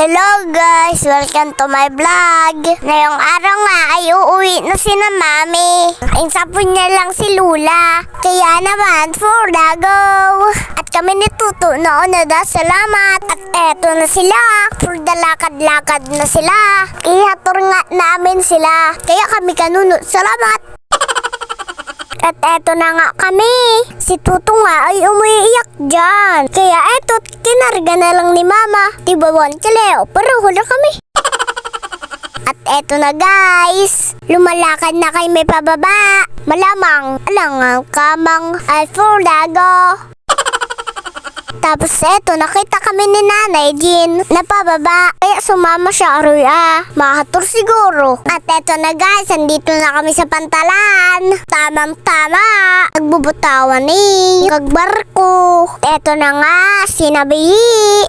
Hello guys! Welcome to my vlog! Ngayong araw nga ay uuwi na si na mami. Insapon niya lang si Lula. Kaya naman, for the go! At kami ni Tuto noon na da salamat. At eto na sila. For the lakad-lakad na sila. Ihator nga namin sila. Kaya kami kanunod. Salamat! At eto na nga kami. Si Tuto nga ay umiiyak dyan. Kaya eto, kinarga na lang ni Mama. Tibawan kaleo, pero hula kami. At eto na guys, lumalakad na kay may pababa. Malamang, alangang kamang ay for dago. Tapos eto, nakita kami ni Nanay Jean na pababa. Kaya sumama siya aroy ah. Makatur siguro. At eto na guys, andito na kami sa pantalan. Tamang tama. Nagbubutawan ni Kagbarko. Eto na nga, sinabi.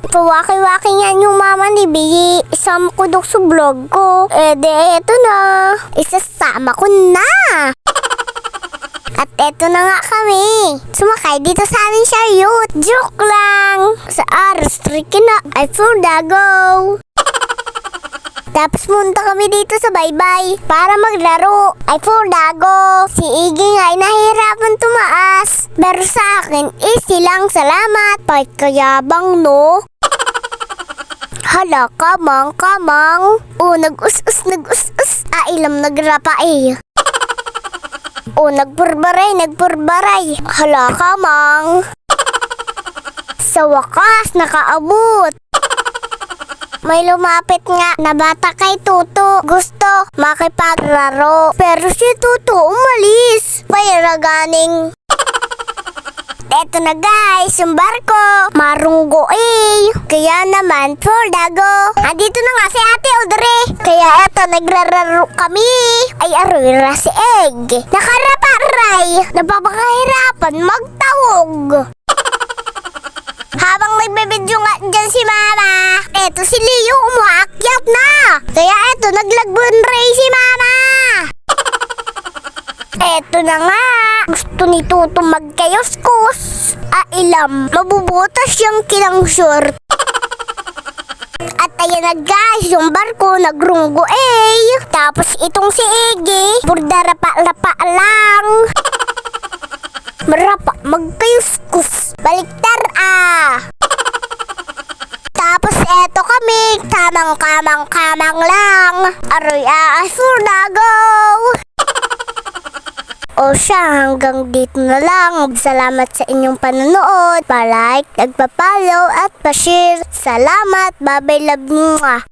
Pawaki-waki nga yung mama ni Biyi. Isama ko dok sa vlog ko. E de, eto na. Isasama ko na. At eto na nga kami. Sumakay dito sa amin siya youth. Joke lang. Sa Aras na ay for dago. Tapos munta kami dito sa baybay para maglaro. Ay dago. Si Iggy nga ay nahihirapan tumaas. Pero sa akin, easy lang salamat. Pagkayabang no. Hala, kamang, kamang. O, nag-us-us, nag-us-us. Ah, ilam nagrapa eh. O, nagpurbaray, nagpurbaray. Hala ka, mang. Sa wakas, nakaabot. May lumapit nga na bata kay Tuto. Gusto makipaglaro. Pero si Tuto umalis. Payara ganing. Eto na guys, yung barko. Marunggo eh. Kaya naman, for dago. Andito na nga si ate Audrey. Kaya eto, nagrararo kami. Ay, aroy si Egg. Nakaraparay. Napapakahirapan magtawog. Habang nagbibidyo nga dyan si Mama, eto si Leo umaakyat na. Kaya eto, naglagbon ray si Mama. Eto na nga. Gusto ni Tuto magkayos-kus. Ah. Mabubutas yung kilang short. At ayan na guys, yung barko nagrunggo eh. Tapos itong si Iggy, burda rapa-rapa lang. Marapa, magkayos-kus. Baliktar ah. Tapos eto kami, kamang-kamang-kamang lang. Aroy ah, for dago. O siya, hanggang dito na lang. Salamat sa inyong panonood. Pa-like, nagpa-follow at pa-share. Salamat. Bye-bye, love nyo.